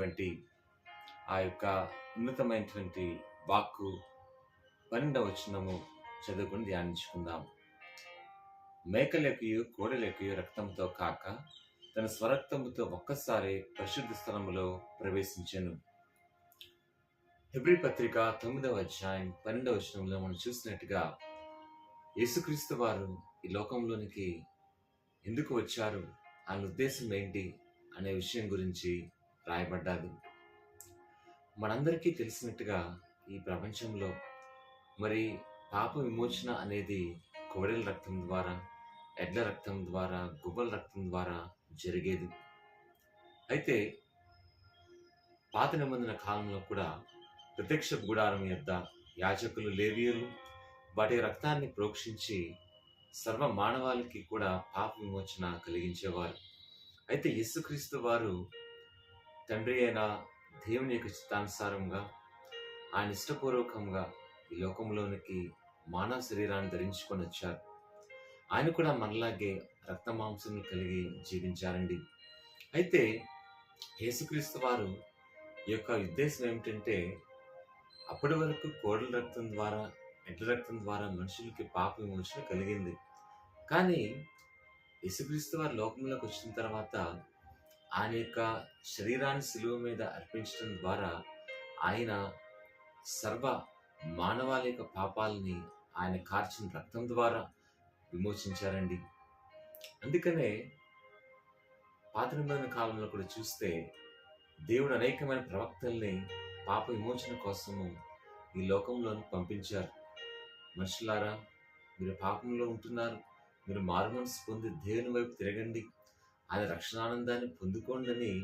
ఉన్నటువంటి ఆ యొక్క ఉన్నతమైనటువంటి వాక్కు పన్నెండవ వచనము చదువుకుని ధ్యానించుకుందాం. మేకలెక్కయు కోడలెక్కయు రక్తంతో కాక తన స్వరక్తముతో ఒక్కసారి పరిశుద్ధ స్థలములో ప్రవేశించను. హెబ్రి పత్రిక తొమ్మిదవ అధ్యాయం పన్నెండవ వచనంలో మనం చూసినట్టుగా యేసుక్రీస్తు వారు ఈ లోకంలోనికి ఎందుకు వచ్చారు? ఆయన ఉద్దేశం ఏంటి? అనే విషయం గురించి రాయబడ్డాది మనందరికీ తెలిసినట్టుగా ఈ ప్రపంచంలో మరి పాప విమోచన అనేది కోడెల రక్తం ద్వారా ఎడ్ల రక్తం ద్వారా గుబ్బల రక్తం ద్వారా జరిగేది. అయితే పాత నిబంధన కాలంలో కూడా ప్రత్యక్ష గుడారం యొద్ద యాజకులు లేవియులు వాటి రక్తాన్ని ప్రోక్షించి సర్వ మానవాళికి కూడా పాప విమోచన కలిగించేవారు. అయితే యేసుక్రీస్తు వారు తండ్రి అయిన దేవుని యొక్క చిత్తానుసారంగా ఆయన ఇష్టపూర్వకంగా ఈ లోకంలోనికి మానవ శరీరాన్ని ధరించుకొని వచ్చారు. ఆయన కూడా మనలాగే రక్త మాంసం కలిగి జీవించారండి. అయితే యేసుక్రీస్తు వారు ఈ యొక్క ఉద్దేశం ఏమిటంటే అప్పటి వరకు కోడల రక్తం ద్వారా ఎడ్ల రక్తం ద్వారా మనుషులకి పాప విమోచన కలిగింది. కానీ యేసుక్రీస్తు వారు లోకంలోకి వచ్చిన తర్వాత ఆయన యొక్క శరీరాన్ని సిలువ మీద అర్పించడం ద్వారా ఆయన సర్వ మానవాళి యొక్క పాపాలని ఆయన కార్చిన రక్తం ద్వారా విమోచించారండి. అందుకనే పాత నిబంధన కాలంలో కూడా చూస్తే దేవుడు అనేకమైన ప్రవక్తల్ని పాప విమోచన కోసము ఈ లోకంలోకి పంపించారు. మనుషులారా మీరు పాపంలో ఉంటున్నారు మీరు మారుమనసు పొంది దేవుని వైపు తిరగండి. ఆయన రక్షణానందాన్ని పొందుకోండి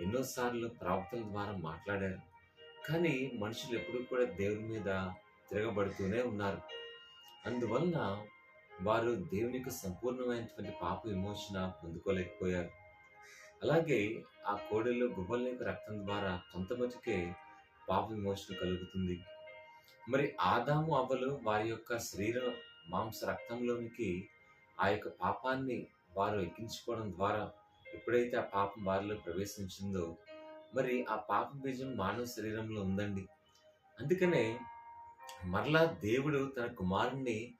ఎన్నోసార్లు ప్రవక్తల ద్వారా మాట్లాడారు. కానీ మనుషులు ఎప్పుడూ కూడా దేవుని మీద తిరగబడుతూనే ఉన్నారు. అందువలన వారు దేవుని యొక్క సంపూర్ణమైనటువంటి పాప విమోచన పొందుకోలేకపోయారు. అలాగే ఆ కోడెలు గుబ్బల యొక్క రక్తం ద్వారా కొంతమటుకే పాప విమోచన కలుగుతుంది. మరి ఆదాము అవ్వలు వారి యొక్క శరీర మాంస రక్తంలోనికి ఆ యొక్క పాపాన్ని వారు ఎక్కించుకోవడం ద్వారా ఎప్పుడైతే ఆ పాపం వారిలో ప్రవేశించిందో మరి ఆ పాప బీజం మానవ శరీరంలో ఉందండి. అందుకనే మరలా దేవుడు తన కుమారుణ్ణి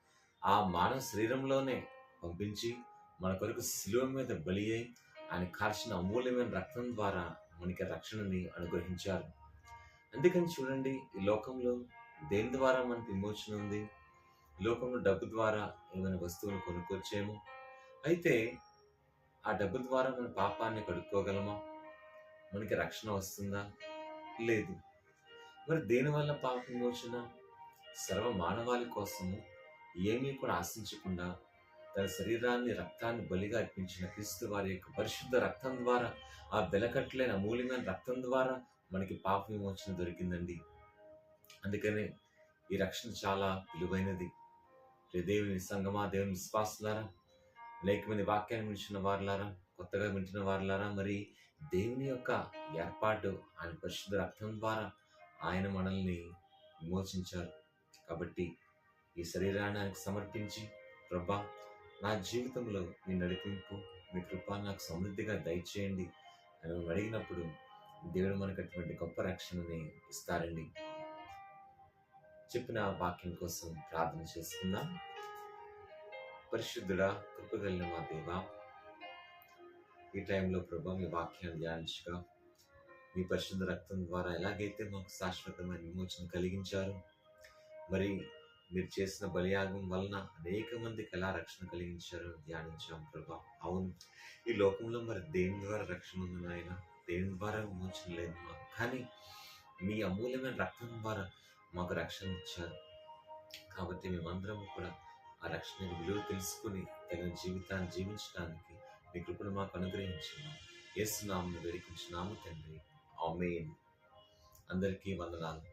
ఆ మానవ శరీరంలోనే పంపించి మన కొరకు శిలువ మీద బలి అయి ఆయన కార్చిన అమూల్యమైన రక్తం ద్వారా మనకి రక్షణని అనుగ్రహించారు. అందుకని చూడండి ఈ లోకంలో దేని ద్వారా మనకి విమోచన ఉంది? ఈ లోకంలో డబ్బు ద్వారా ఏమైనా వస్తువులు కొనుక్కొచ్చేమో? అయితే ఆ డబ్బు ద్వారా మన పాపాన్ని కడుక్కోగలమా? మనకి రక్షణ వస్తుందా? లేదు. మరి దేనివల్ల పాప విమోచన? సర్వ మానవాళి కోసము ఏమీ కూడా ఆశించకుండా తన శరీరాన్ని రక్తాన్ని బలిగా అర్పించిన క్రీస్తు వారి యొక్క పరిశుద్ధ రక్తం ద్వారా ఆ వెలకట్లైన అమూల్యమైన రక్తం ద్వారా మనకి పాప విమోచన దొరికిందండి. అందుకనే ఈ రక్షణ చాలా విలువైనది. దేవుని సంగమా దేవుని విశ్వాసులారా అనేక మంది వాక్యాన్ని వింటున్న వారులారా? కొత్తగా వింటున్న వారులారా? మరి దేవుని యొక్క ఏర్పాటు ఆయన పరిశుద్ధ రక్తం ద్వారా ఆయన మనల్ని విమోచించారు. కాబట్టి ఈ శరీరాన్ని ఆయనకు సమర్పించి ప్రభా నా జీవితంలో మీ నడిపింపు మీ కృప నాకు సమృద్ధిగా దయచేయండి. అని అడిగినప్పుడు దేవుడు మనకు అటువంటి గొప్ప రక్షణని ఇస్తారండి. చెప్పిన వాక్యం కోసం ప్రార్థన చేసుకుందాం. పరిశుద్ధుడా కృపగలిగిన మా దేవ ఈ టైంలో ప్రభా మీ వాక్యాన్ని ధ్యానించగా మీ పరిశుద్ధ రక్తం ద్వారా ఎలాగైతే మాకు శాశ్వతమైన విమోచన కలిగించారు మరి మీరు చేసిన బలియాగం వలన అనేక మందికి ఎలా రక్షణ కలిగించారో ధ్యానించాం ప్రభా. అవును ఈ లోకంలో మరి దేని ద్వారా రక్షణ ఉంది నాయన? దేని ద్వారా విమోచన లేదు మాకు? కానీ మీ అమూల్యమైన రక్తం ద్వారా మాకు రక్షణ ఇచ్చారు. కాబట్టి మేమందరం కూడా ఆ రక్షణ విలువ తెలుసుకుని తగిన జీవితాన్ని జీవించడానికి మీ కృపను మాకు అనుగ్రహించున్నాం. ఏసునామను వేడుకుంటున్నాము తండ్రి. ఆమెన్. అందరికీ వందనాలు.